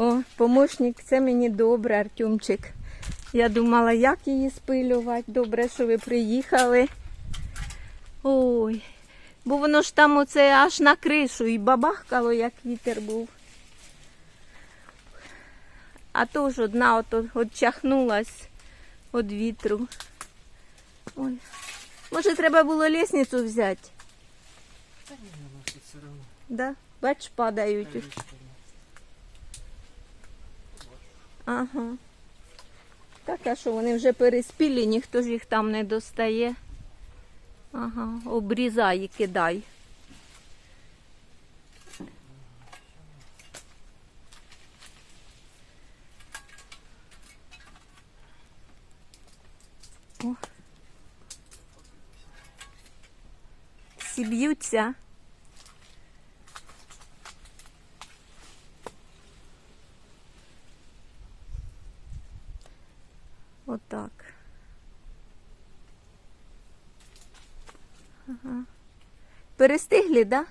О, помощник, це мені добре, Артемчик. Я думала, як її спилювати. Добре, що ви приїхали. Ой, бо воно ж там оце аж на кришу і бабахкало, як вітер був. А то ж одна от, от чахнулась від вітру. Ой. Може, треба було лісницю взяти? Та ні, все одно. Да? Бач, падають. Ага. Так, а що вони вже переспілі, ніхто ж їх там не достає. Ага, обрізай і кидай. О. Всі б'ються. Ага. Перестигли, да?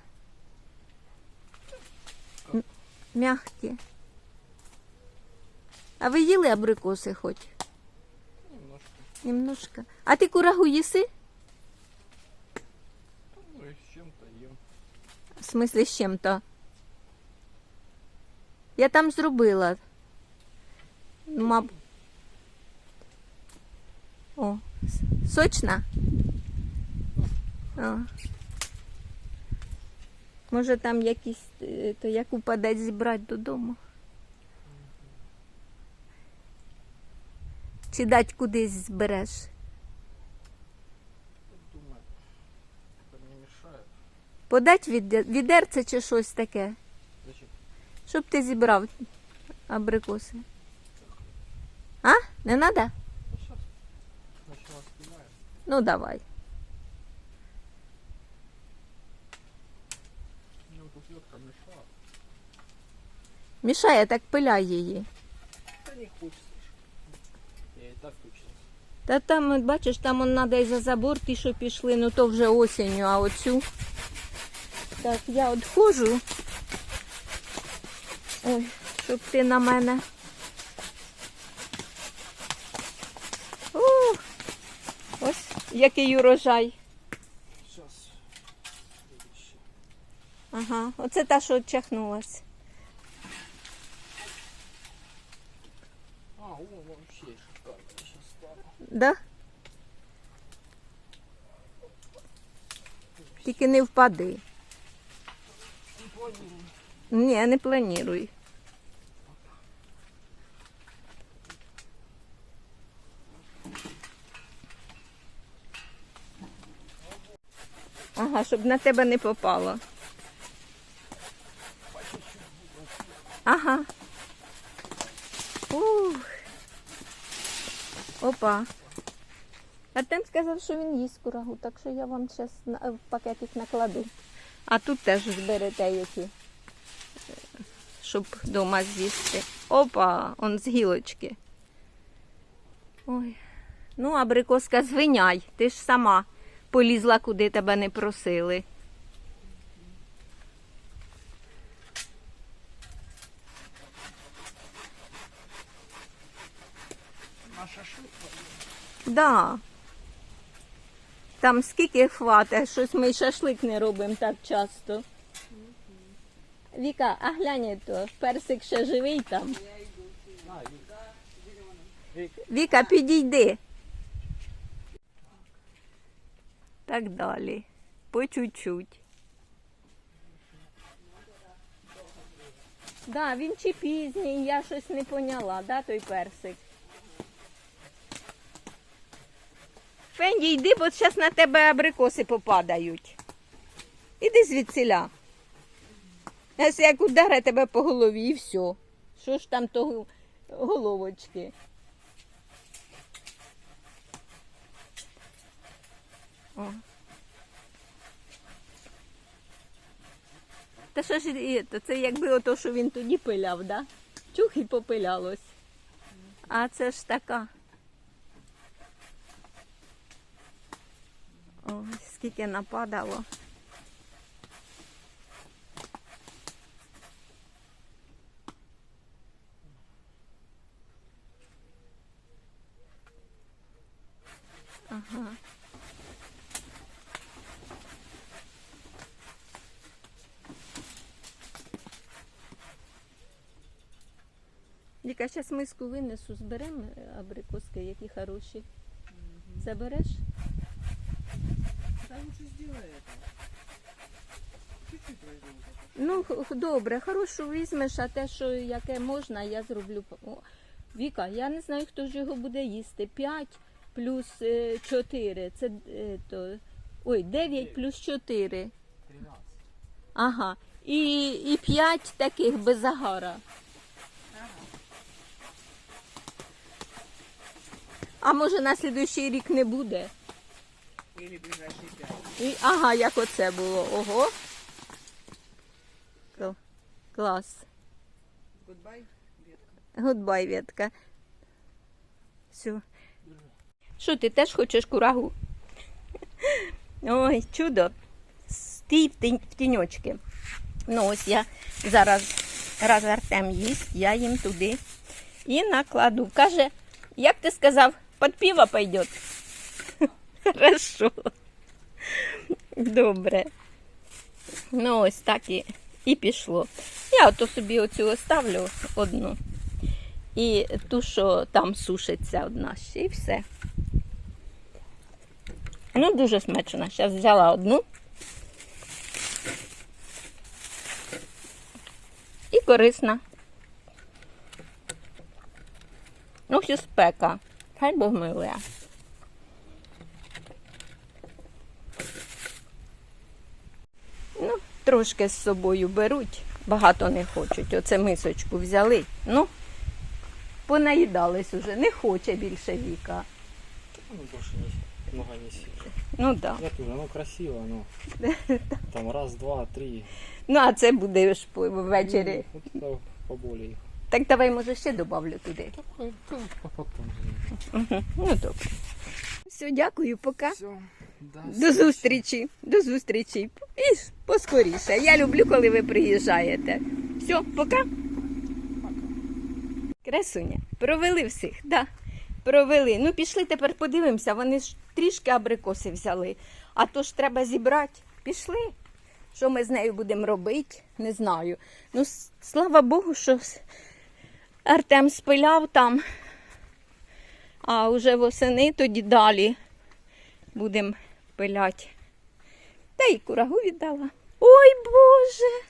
Мягкі. А ви їли абрикоси хоч? Немножко. Немножко. А ти курагу їси? Ну з чим-то їм. В смислі з чим-то? Я там зробила. Маб... О, сочна? О. Може там якісь, е, то як упадець зібрати додому? Чи дать кудись збереш? Думаю, не мешает. Подать віде- відерце чи щось таке? Зачем? Щоб ти зібрав абрикоси. А? Не треба? Ну, спинаем. Ну давай. Мішає, так пиляй її. Да не хочется. ж. Я и так включился. Та там, от бачиш, там он треба і за забор ті, що пішли, ну то вже осінню, а оцю. Так, я відходжу. Ой, щоб ти на мене. Ух, ось який урожай. Ага, оце та, що чахнулась. А, о, вообще шикарно. Да? Тільки не впади. Не планирую. Ні, не плануй. Ага, щоб на тебе не попало. Ага. Ух. Опа. Артем сказав, що він їсть курагу, так що я вам зараз в пакетик накладу. А тут теж зберете які щоб вдома з'їсти. Опа, он з гілочки. Ой. Ну, абрикоска, звиняй, ти ж сама полізла, куди тебе не просили. На Да. Там скільки хватить, щось ми шашлик не робимо так часто. Віка, а глянь то, персик ще живий там. Віка, підійди. Так далі. По чуть-чуть. Да, він чи пізній, я щось не поняла, да, той персик. Фенді, йди, бо зараз на тебе абрикоси попадають. Іди звідсіля. Ось як ударе тебе по голові і все. Що ж там того головочки? О. Та що ж то це якби ото, що він тоді пиляв, да? Чух і попилялось. А це ж така. скільки нападало. Ага. Ліка, зараз миску винесу, зберемо абрикоски, які хороші. Це береш? Да лучше сделай это. Чуть-чуть возьму. Ну, х- добре, хорошу візьмеш, а те, що яке можна, я зроблю. О, Віка, я не знаю, хто ж його буде їсти. 5 плюс 4. Це е, то. Ой, 9 плюс 4. 13. Ага. І, і 5 таких без загара. А може на слідуючий рік не буде? Или ближайшие 5. І, ага, як оце було. Ого. Кл- Клас. Goodbye, ветка. Гудбай, Ветка. Все. Що, ти теж хочеш курагу? Ой, чудо. Стій в, тінь, в тіньочки. Ну, ось я зараз, раз Артем їсть, я їм туди і накладу. Каже, як ти сказав, під пиво пойде. Хорошо. Добре. Ну, ось так і, і пішло. Я ото собі оцю оставлю одну. І ту, що там сушиться одна ще, і все. Ну, дуже смачно. Зараз взяла одну. І корисна. Ну, ще спека. Хай Бог милує. Ну, трошки з собою беруть, багато не хочуть. Оце мисочку взяли. Ну, понаїдались уже, не хоче більше віка. Ну, больше не, много не сильно. Ну так. Да. Я тоже, ну красиво, ну. Там раз, два, три. Ну, а це буде ж по- ввечері. Ну, вот это поболее их. Так давай, може, ще добавлю туди. Так, э, а потом. Ну, добре. Все, дякую, пока. Все. До зустрічі. До зустрічі. І поскоріше. Я люблю, коли ви приїжджаєте. Все, пока. Красуня. Провели всіх, да. Провели. Ну, пішли тепер подивимося. Вони ж трішки абрикоси взяли. А то ж треба зібрати. Пішли. Що ми з нею будемо робити, не знаю. Ну, слава Богу, що Артем спиляв там. А вже восени тоді далі будемо пиляти. Та й курагу віддала. Ой Боже!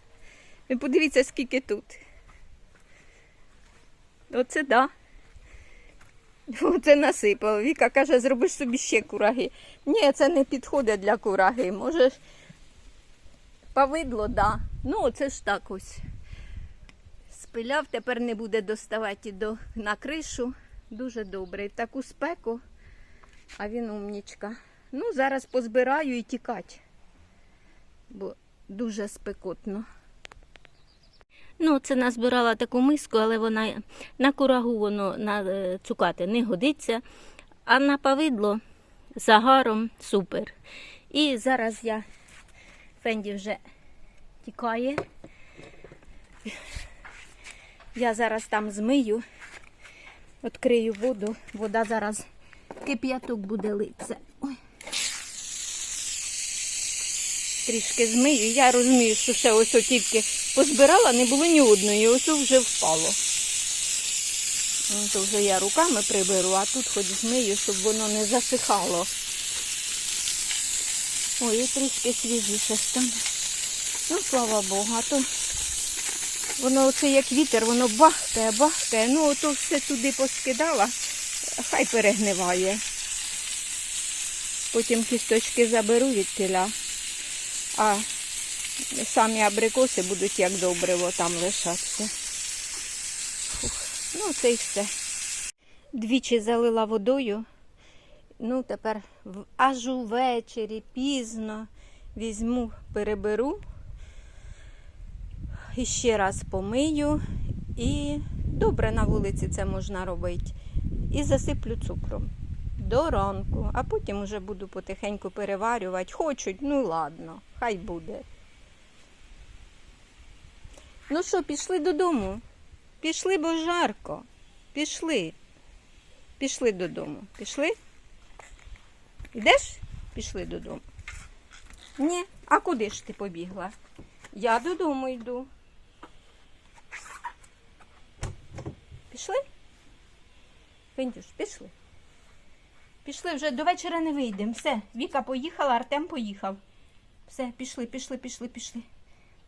Ви подивіться, скільки тут. Оце да. Оце насипало. Віка каже, зробиш собі ще кураги. Ні, це не підходить для кураги. Може, повидло, да. Ну, це ж так ось. Спиляв, тепер не буде доставати до, на кришу. Дуже добре. Таку спеку, а він умнічка. Ну, зараз позбираю і тікать, бо дуже спекотно. Ну, це назбирала таку миску, але вона на курагу воно на е, цукати не годиться, а на повидло загаром супер. І зараз я Фенді вже тікає. Я зараз там змию, відкрию воду. Вода зараз кип'яток буде литися. Ой. Трішки змию. Я розумію, що ще ось о тільки позбирала, не було ні одної, ось вже впало. Ну, То вже я руками приберу, а тут хоч змию, щоб воно не засихало. Ой, і трішки свіжіше стане. Ну, слава Богу, а то воно оце як вітер, воно бахкає, бахкає. Ну, ото все туди поскидала, хай перегниває. Потім кісточки заберу від тіля, а самі абрикоси будуть як добриво там лишатися. Фух. Ну, це й все. Двічі залила водою. Ну, тепер аж увечері, пізно візьму, переберу. І ще раз помию. І добре на вулиці це можна робити. І засиплю цукром до ранку, а потім вже буду потихеньку переварювати. Хочуть, ну ладно, хай буде. Ну що, пішли додому? Пішли, бо жарко. Пішли. Пішли додому. Пішли? Йдеш? Пішли додому. Ні. А куди ж ти побігла? Я додому йду. Пішли? Пендюш, пішли. Пішли вже до вечора не вийдемо. Все, Віка поїхала, Артем поїхав. Все, пішли, пішли, пішли, пішли.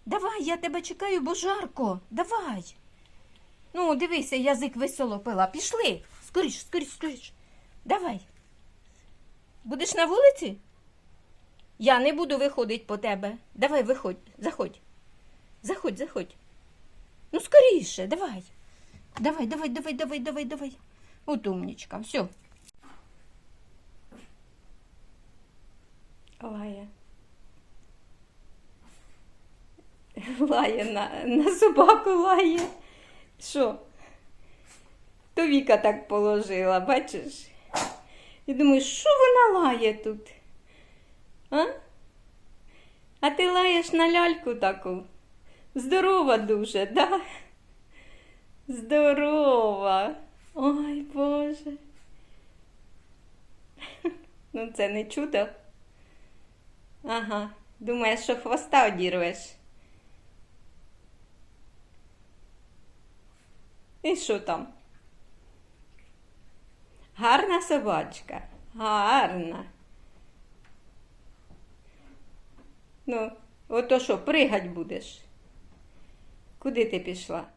Давай, я тебе чекаю, бо жарко. Давай. Ну, дивися, язик висолопила. Пішли. Скоріш, скоріш, скоріш. Давай. Будеш на вулиці? Я не буду виходити по тебе. Давай, виходь, заходь. Заходь, заходь. Ну, скоріше, давай. Давай, давай, давай, давай, давай, давай. От умнічка, все. Лає. Лає на, на собаку лає. Що? То Віка так положила, бачиш? І думаю, що вона лає тут? А? А ти лаєш на ляльку таку. Здорова дуже, да? Здорова. Ой, Боже. Ну, це не чудо. Ага. Думаєш, що хвоста одірвеш. І що там? Гарна собачка. Гарна. Ну, ото що, пригать будеш? Куди ти пішла?